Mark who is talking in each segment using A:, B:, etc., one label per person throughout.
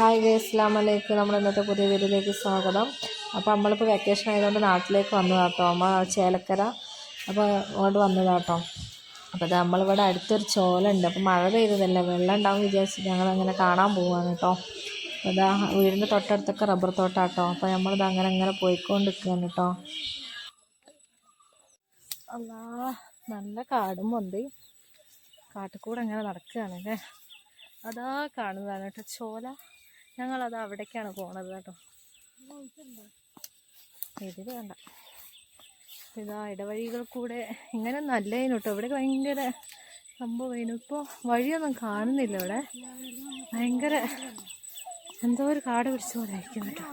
A: Hi guys ഇസ്ലാം അലൈക്കും. നമ്മുടെ ഇന്നത്തെ പുതിയ വീഡിയോയിലേക്ക് സ്വാഗതം. അപ്പോൾ നമ്മളിപ്പോൾ വെക്കേഷൻ ആയതുകൊണ്ട് നാട്ടിലേക്ക് വന്നു വന്നതാട്ടോ. അമ്മ ചേലക്കര. അപ്പോൾ ഇങ്ങോട്ട് വന്നതാട്ടോ. അപ്പോൾ നമ്മളിവിടെ അടുത്തൊരു ചോലുണ്ട് അപ്പോൾ മഴ പെയ്തതല്ലേ? വെള്ളം ഉണ്ടാവും വിചാരിച്ച് ഞങ്ങൾ അങ്ങനെ കാണാൻ പോവാണ് കേട്ടോ അപ്പോൾ ഇതാ വീടിന്റെ തൊട്ടടുത്തൊക്കെ റബ്ബർ തോട്ടാട്ടോ. അപ്പോൾ നമ്മളിത് അങ്ങനെ അങ്ങനെ പോയിക്കൊണ്ടിരിക്കുകയാണ് കേട്ടോ അല്ലാ നല്ല കാടും മന്തി കാട്ടിൽ കൂടെ അങ്ങനെ നടക്കുകയാണ് അല്ലേ അതാ കാണുന്നതാണ് കേട്ടോ ചോല. ഞങ്ങളത് അവിടേക്കാണ് പോണത് കേട്ടോ. ഇതിൽ വേണ്ട. ഇതാ ഇടവഴികൾ കൂടെ ഇങ്ങനെ നല്ല കേട്ടോ ഇവിടെ ഭയങ്കര സംഭവം ഇപ്പോൾ വഴിയൊന്നും കാണുന്നില്ല ഇവിടെ. ഭയങ്കര എന്തോ ഒരു കാട് പിടിച്ച പോലെ ആയിരിക്കും കേട്ടോ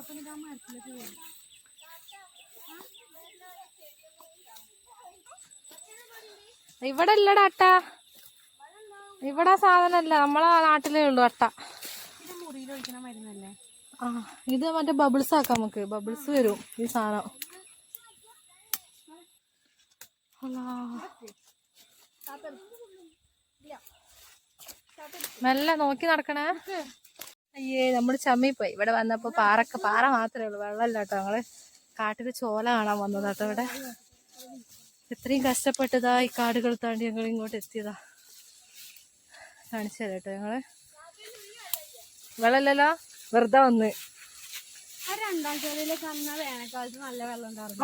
A: ഇവിടെ ഇല്ലടാ അട്ട. ഇവിടെ സാധനമല്ല നമ്മളെ നാട്ടിലേ ഉള്ളൂ അട്ട.
B: ഒഴിക്കണ മരുന്നല്ലേ?
A: ആ ഇത് മറ്റേ ബബിൾസ് ആക്കാം നമുക്ക്. ബബിൾസ് വരും ഈ സാധനം. നല്ല നോക്കി നടക്കണേ. അയ്യേ നമ്മൾ ചമ്മിപ്പോയി ഇവിടെ വന്നപ്പോ പാറക്ക പാറ മാത്രമേ ഉള്ളൂ. വെള്ളമല്ല കേട്ടോ ഞങ്ങൾ. കാട്ടിൽ ചോല കാണാൻ വന്നതാട്ടോ ഇവിടെ. ഇത്രയും കഷ്ടപ്പെട്ടതാ ഈ കാടുകൾ താണ്ടി ഞങ്ങൾ ഇങ്ങോട്ട് എത്തിയതാ. കാണിച്ചു ഞങ്ങൾ. വെള്ളമില്ലല്ലോ വെറുതെ വന്ന്.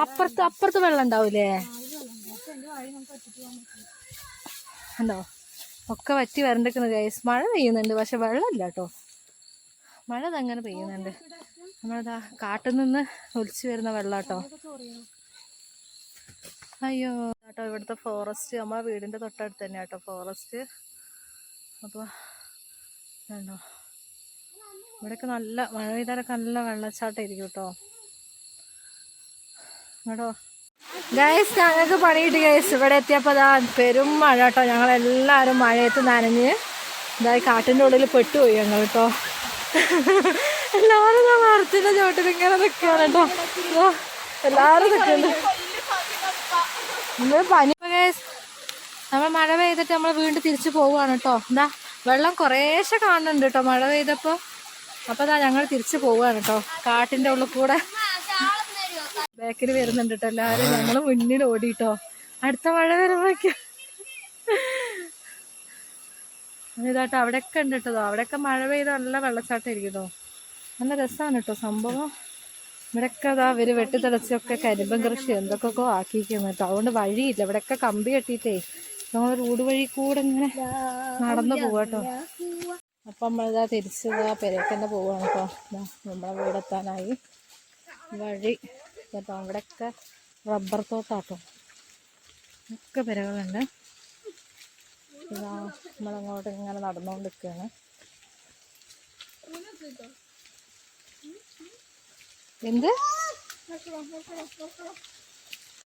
A: അപ്പുറത്ത് അപ്പുറത്ത് വെള്ളം ഉണ്ടാവൂലേ? ഉണ്ടോ? ഒക്കെ വറ്റി വരണ്ടിരിക്കുന്നത് ഗൈസ് മഴ പെയ്യുന്നുണ്ട് പക്ഷെ വെള്ളമില്ല കേട്ടോ. മഴ അങ്ങനെ പെയ്യുന്നുണ്ട്. നമ്മളിതാ കാട്ടിൽ നിന്ന് ഒലിച്ചു വരുന്ന വെള്ളം കേട്ടോ. അയ്യോ കേട്ടോ ഇവിടുത്തെ ഫോറസ്റ്റ് നമ്മളെ വീടിന്റെ തൊട്ടടുത്ത് തന്നെ കേട്ടോ ഫോറസ്റ്റ് അപ്പോൾ വേണ്ടോ ഇവിടെയൊക്കെ നല്ല മഴ പെയ്താലൊക്കെ നല്ല വെള്ളച്ചാട്ടായിരിക്കും കേട്ടോ കേട്ടോ ഗൈസ് ഞങ്ങൾക്ക് പണി കിട്ടി ഗൈസ് ഇവിടെ എത്തിയപ്പോൾ അതാ പെരും മഴ കേട്ടോ ഞങ്ങളെല്ലാവരും മഴയത്ത് നനഞ്ഞ് ഇതായി കാട്ടിന്റെ ഉള്ളിൽ പെട്ടുപോയി ഞങ്ങൾ കേട്ടോ എല്ലാവരും ഞാൻ മരത്തിന്റെ ചോട്ടിൽ ഇങ്ങനെ നിൽക്കുകയാണ് കേട്ടോ എല്ലാവരും നിൽക്കുന്നുണ്ട് നമ്മൾ പനി. ഗൈസ് നമ്മൾ മഴ പെയ്തിട്ട് നമ്മൾ വീണ്ടും തിരിച്ചു പോവുകയാണ് കേട്ടോ എന്താ വെള്ളം കുറേശ്ശെ കാണുന്നുണ്ട് കേട്ടോ മഴ പെയ്തപ്പോൾ അപ്പോൾ അതാ ഞങ്ങൾ തിരിച്ചു പോവുകയാണ് കേട്ടോ കാട്ടിന്റെ ഉള്ളിൽ കൂടെ ബാക്കിൽ വരുന്നുണ്ട് കേട്ടോ എല്ലാവരും. ഞങ്ങൾ മുന്നിൽ ഓടിട്ടോ. അടുത്ത മഴ വരുമ്പോഴേക്കും. ഇതാട്ടോ അവിടെയൊക്കെ ഉണ്ട് കേട്ടോ അവിടെയൊക്കെ മഴ പെയ്ത നല്ല വെള്ളച്ചാട്ടം ഇരിക്കുന്നോ. നല്ല രസമാണ് കേട്ടോ സംഭവം. ഇവിടെയൊക്കെ അതാ അവർ വെട്ടിത്തെളച്ചൊക്കെ കരിമ്പൻ കൃഷി എന്തൊക്കെയൊക്കെ ആക്കിയിരിക്കുന്നു കേട്ടോ അതുകൊണ്ട് വഴിയില്ല. ഇവിടെയൊക്കെ കമ്പി കെട്ടിയിട്ടേ. നമ്മൾ റോഡ് വഴി കൂടെ ഇങ്ങനെ നടന്നു പോവാട്ടോ അപ്പം നമ്മളിതാ തിരിച്ച് ഇതാ പെരക്കന്നെ പോവാണ് കേട്ടോ നമ്മളെ വീടെത്താനായി. വഴി കേട്ടോ അവിടെയൊക്കെ റബ്ബർ തോട്ടാട്ടോ. ഒക്കെ പെരകളുണ്ട്. ഇതാ നമ്മളങ്ങോട്ട് ഇങ്ങനെ നടന്നുകൊണ്ട് നിൽക്കുകയാണ് എന്ത്?